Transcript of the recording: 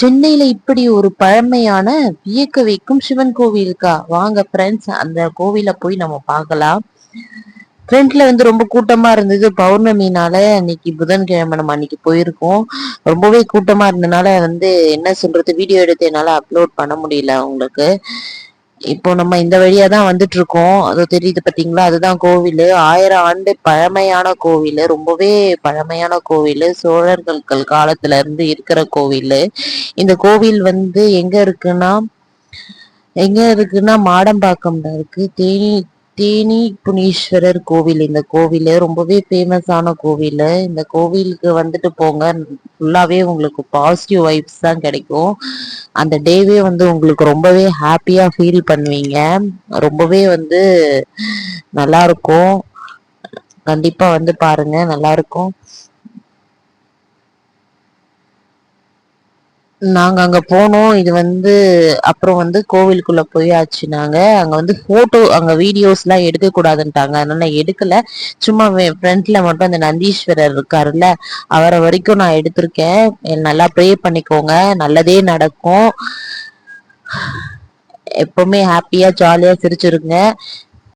சென்னையில இப்படி ஒரு பழமையான வியக்க வைக்கும் சிவன் கோவில் இருக்கா? வாங்க ஃப்ரெண்ட்ஸ் அந்த கோவில போய் நம்ம பார்க்கலாம். ஃப்ரெண்ட்ல வந்து ரொம்ப கூட்டமா இருந்தது. பௌர்ணமினால அன்னைக்கு புதன்கிழமை நம்ம அன்னைக்கு போயிருக்கோம். ரொம்பவே கூட்டமா இருந்தனால வந்து என்ன சொல்றது? வீடியோ எடுத்து என்னால அப்லோட் பண்ண முடியல உங்களுக்கு இப்போ நம்ம இந்த வழியா தான் வந்துட்டு இருக்கோம் அது தெரியுது பாத்தீங்களா? அதுதான் கோவில். ஆயிரம் ஆண்டு பழமையான கோவில். ரொம்பவே பழமையான கோவில். சோழர்கள் காலத்துல இருந்து இருக்கிற கோவில். இந்த கோவில் வந்து எங்க இருக்குன்னா எங்க இருக்குன்னா மாடம்பாக்கம்ல இருக்கு. தேனி தேனி புனீஸ்வரர் கோவில். இந்த கோவில் ரொம்பவே ஃபேமஸான கோவில். இந்த கோவிலுக்கு வந்துட்டு போங்க. ஃபுல்லாகவே உங்களுக்கு பாசிட்டிவ் வைப்ஸ் தான் கிடைக்கும். அந்த டேவே வந்து உங்களுக்கு ரொம்பவே ஹாப்பியாக ஃபீல் பண்ணுவீங்க. ரொம்பவே வந்து நல்லாயிருக்கும் கண்டிப்பாக வந்து பாருங்க. நல்லாயிருக்கும் நாங்கள் அங்கே போனோம். இது வந்து அப்புறம் வந்து கோவிலுக்குள்ள போயாச்சு நாங்கள் அங்கே வந்து ஃபோட்டோ அங்கே வீடியோஸ்லாம் எடுக்கக்கூடாதுன்ட்டாங்க அதனால் நான் எடுக்கலை. சும்மா ஃப்ரண்ட்ல மட்டும் அந்த நந்தீஸ்வரர் இருக்காருல்ல அவரை வரைக்கும் நான் எடுத்திருக்கேன். நல்லா ப்ரே பண்ணிக்கோங்க. நல்லதே நடக்கும். எப்பவுமே ஹாப்பியாக ஜாலியாக சிரிச்சிருங்க.